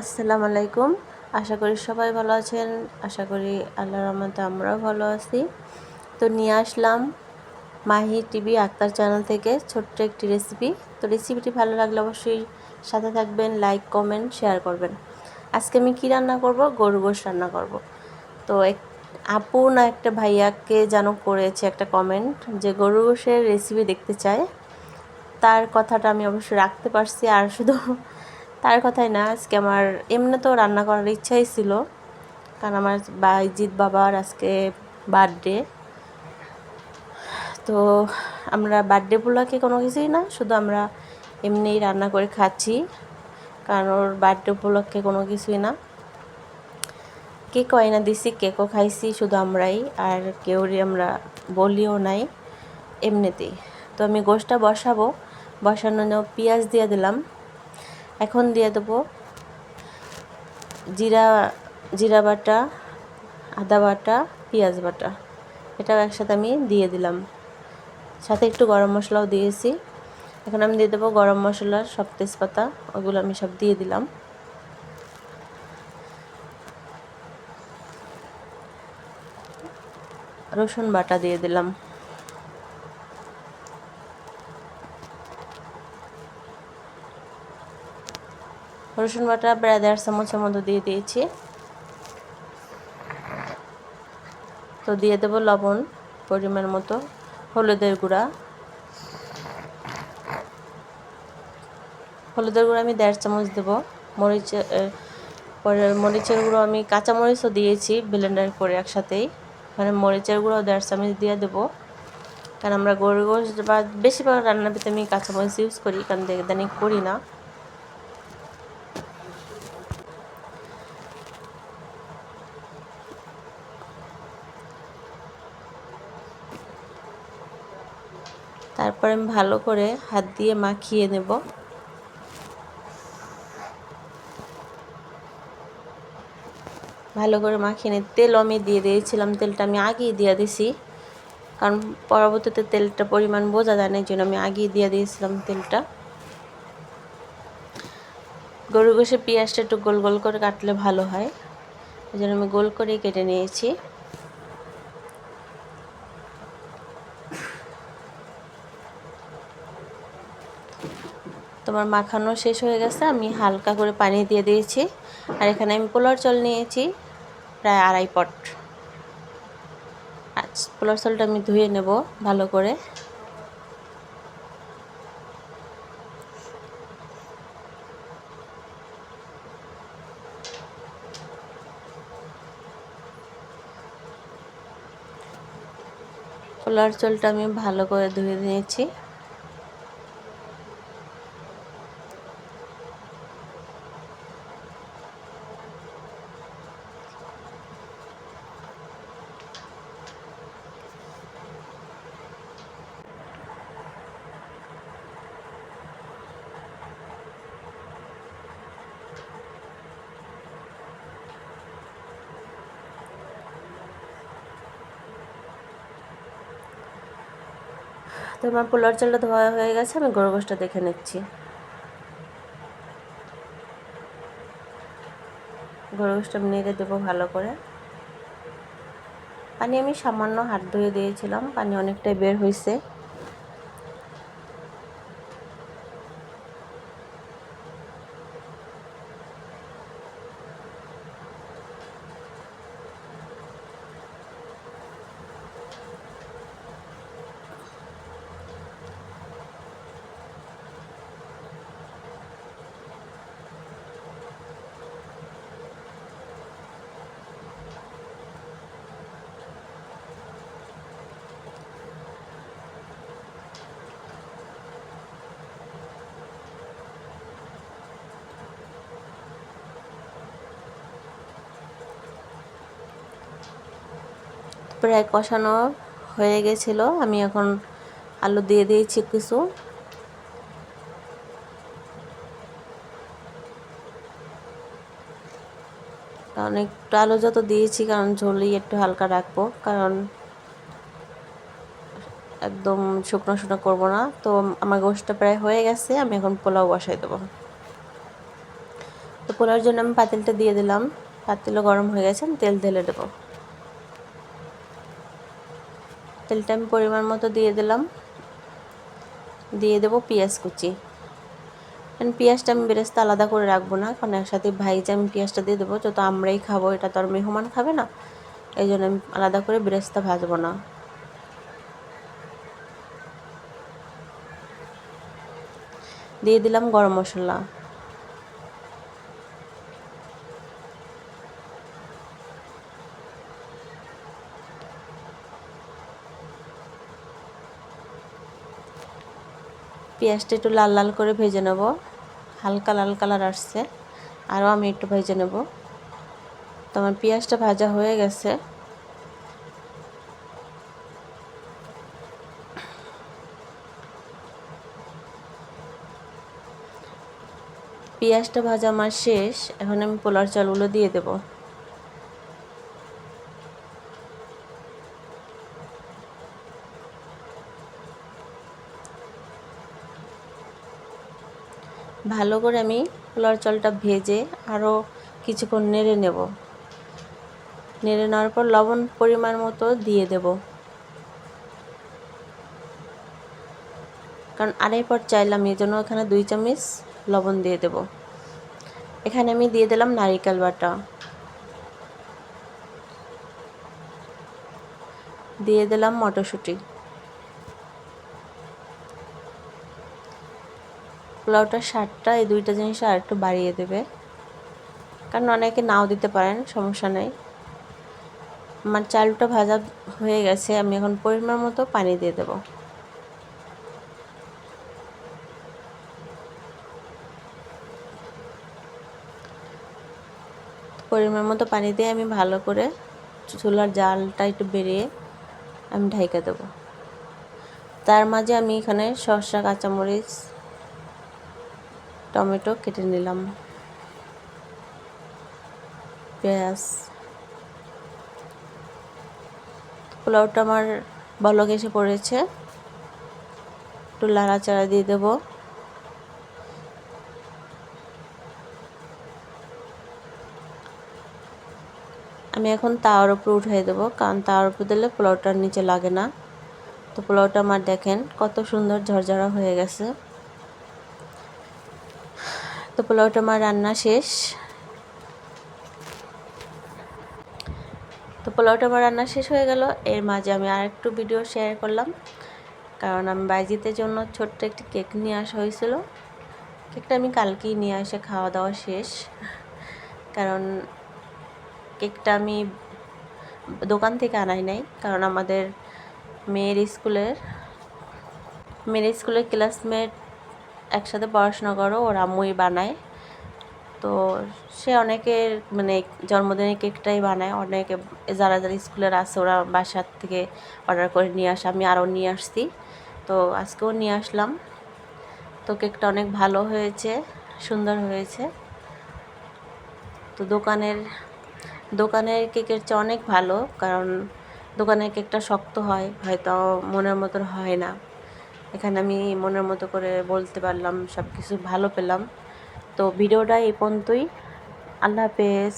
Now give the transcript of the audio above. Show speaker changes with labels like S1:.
S1: আসসালামু আলাইকুম আশা করি সবাই ভালো আছেন। আশা করি আল্লাহর রহমতে আমরাও ভালো আছি। তো নিয়ে আসলাম মাহি টিভি আক্তার চ্যানেল থেকে ছোট্ট একটি রেসিপি তো রেসিপিটি ভালো লাগলে অবশ্যই সাথে থাকবেন লাইক কমেন্ট শেয়ার করবেন। আজকে আমি কি রান্না করব? গরু গোশ রান্না করব। তো এক, আপু না একটা ভাইয়াকে যেন করেছে একটা কমেন্ট যে গরু গোশের রেসিপি দেখতে চায়। তার কথাটা আমি অবশ্যই রাখতে পারছি। আর শুধু তার কথাই না, আজকে আমার এমনি তো রান্না করার ইচ্ছাই ছিল। কারণ আমার বাইজিৎ বাবার আজকে বার্থডে তো আমরা বার্থডে উপলক্ষে কোনো কিছুই না, শুধু আমরা এমনিই রান্না করে খাচ্ছি। কারণ ওর বার্থডে উপলক্ষে কোনো কিছুই না। কেক না দিছি, কেকও খাইছি, শুধু আমরাই, আর কেউরই আমরা বলিও নাই এমনিতেই। তো আমি গোষ্ঠটা বসাবো বসানো পেঁয়াজ দিয়ে দিলাম। এখন দিয়ে দেবো জিরা জিরা বাটা, আদা বাটা, পেঁয়াজ বাটা। এটাও একসাথে আমি দিয়ে দিলাম। সাথে একটু গরম মশলাও দিয়েছি। এখন আমি দিয়ে দেবো গরম মশলার সব তেজপাতা, ওগুলো আমি সব দিয়ে দিলাম। রসুন বাটা দিয়ে দিলাম। রসুন বাটা প্রায় দেড় চামচের মতো দিয়ে দিয়েছি। তো দিয়ে দেবো লবণ পরিমাণ মতো, হলুদের গুঁড়া। হলুদের গুঁড়ো আমি দেড় চামচ দেবো। মরিচ পরে মরিচের গুঁড়ো আমি কাঁচা মরিচও দিয়েছি ব্লেন্ডার করে একসাথেই। মানে মরিচের গুঁড়ো দেড় চামচ দিয়ে দেবো। কারণ আমরা গরু গোশ বা বেশিরভাগ রান্নাতে আমি কাঁচামরিচ ইউজ করি, কারণ দেখে করি না। তারপর আমি ভালো করে হাত দিয়ে মাখিয়ে নেব। ভালো করে মাখিয়ে নিয়ে তেল আমি দিয়ে দিয়েছিলাম, তেলটা আমি আগেই দিয়ে দিছি। কারণ পরবর্তীতে তেলটা পরিমাণ বোঝা যায় না, এই জন্য আমি আগেই দিয়ে দিয়েছিলাম তেলটা। গরু গোসে পেঁয়াজটা একটু গোল গোল করে কাটলে ভালো হয়। এই জন্য আমি গোল করেই কেটে নিয়েছি। তোমার মাখানো শেষ হয়ে গেছে, আমি হালকা করে পানি দিয়ে দিয়েছি। আর এখানে আমি পোলার চল নিয়েছি, প্রায় আড়াই পট। পোলার চলটা আমি ধুয়ে নেব ভালো করে। পোলার চলটা আমি ভালো করে ধুয়ে নিয়েছি। তো আমার পোলার চালটা ধোয়া হয়ে গেছে, আমি গরু গোষ্ঠটা দেখে নিচ্ছি। গরু গোষ্ঠটা নেড়ে দেবো ভালো করে। পানি আমি সামান্য হাত ধুয়ে দিয়েছিলাম, পানি অনেকটাই বের হয়েছে প্রায় কষানো হয়ে গেছিল। আমি এখন আলু দিয়ে দিয়েছি কিছু। কারণ একটু আলু যত দিয়েছি, কারণ ঝোলই একটু হালকা রাখব, কারণ একদম শুকনো শুকনো করব না। তো আমার গোষ্ঠটা প্রায় হয়ে গেছে, আমি এখন পোলাও বসাই দেবো। তো পোলার জন্য আমি পাতিলটা দিয়ে দিলাম। পাতিলও গরম হয়ে গেছে, আমি তেল ঢেলে দেবো। তেলটা আমি পরিমাণ মতো দিয়ে দিলাম। দিয়ে দেবো পেঁয়াজ কুচি। কারণ পেঁয়াজটা আমি বেরেস্তা আলাদা করে রাখব না, কারণ একসাথে ভাইজে আমি পেঁয়াজটা দিয়ে দেবো, যত আমরাই খাব, এটা তো আর মেহমান খাবে না। এই জন্য আমি আলাদা করে বেরেস্তা ভাজবো না। দিয়ে দিলাম গরম মশলা। পেঁয়াজটা একটু লাল লাল করে ভেজে নেব। হালকা লাল কালার আসছে। আরও আমি একটু ভেজে নেব। তো আমার পেঁয়াজটা ভাজা হয়ে গেছে। পেঁয়াজটা ভাজা আমার শেষ। এখন আমি পোলার চালগুলো দিয়ে দেব। ভালো করে আমি পোলার চালটা ভেজে আরও কিছুক্ষণ নেড়ে নেব। নেড়ে নেওয়ার পর লবণ পরিমাণ মতো দিয়ে দেব। কারণ আড়াই পর চাইলাম এই জন্য এখানে দুই চামচ লবণ দিয়ে দেব। এখানে আমি দিয়ে দিলাম নারিকেল বাটা। দিয়ে দিলাম মটরশুঁটি। পোলাওটার স্বাদটা এই দুইটা জিনিস আর একটু বাড়িয়ে দেবে। কারণ অনেকে নাও দিতে পারেন, সমস্যা নেই। আমার চালটা ভাজা হয়ে গেছে, আমি এখন পরিমাণ মতো পানি দিয়ে দেবো। পরিমাণ মতো পানি দিয়ে আমি ভালো করে চুলার জালটা একটু বেরিয়ে আমি ঢাইকা দেবো। তার মাঝে আমি এখানে শসা কাঁচামরিচ টমেটো কেটে নিলাম। পেঁয়াজ। পোলাওটা আমার বলক এসে পড়েছে। একটু লাড়াচাড়া দিয়ে দেবো। আমি এখন তাওয়ার উপর উঠিয়ে দেবো, কারণ তাওয়ার উপর দিলে পোলাওটার নিচে লাগে না। তো পোলাওটা আমার দেখেন কত সুন্দর ঝরঝরা হয়ে গেছে। তো পোলাওটা আমার রান্না শেষ। তো পোলাওটা আমার রান্না শেষ হয়ে গেল। এর মাঝে আমি আর একটু ভিডিও শেয়ার করলাম। কারণ আমি বাইজিতের জন্য ছোট্ট একটি কেক নিয়ে আসা হয়েছিল। কেকটা আমি কালকেই নিয়ে এসে খাওয়া দাওয়া শেষ। কারণ কেকটা আমি দোকান থেকে আনাই নাই। কারণ আমাদের মেয়ের স্কুলের মেয়ের স্কুলের ক্লাসমেট একসাথে পড়াশোনা করো, ওর আম্মুই বানায়। তো সে অনেকের মানে জন্মদিনের কেকটাই বানায়, অনেকে যারা যারা স্কুলের আছে ওরা বাসার থেকে অর্ডার করে নিয়ে আসে, আমি আরও নিয়ে আসছি। তো আজকেও নিয়ে আসলাম। তো কেকটা অনেক ভালো হয়েছে, সুন্দর হয়েছে। তো দোকানের দোকানের কেকের চেয়ে অনেক ভালো, কারণ দোকানের কেকটা শক্ত হয়, হয়তো মনের মতন হয় না। এখানে আমি মনের মতো করে বলতে পারলাম সব কিছু ভালো পেলাম। তো ভিডিওটা এই পর্যন্তই। আল্লাহ হাফেজ।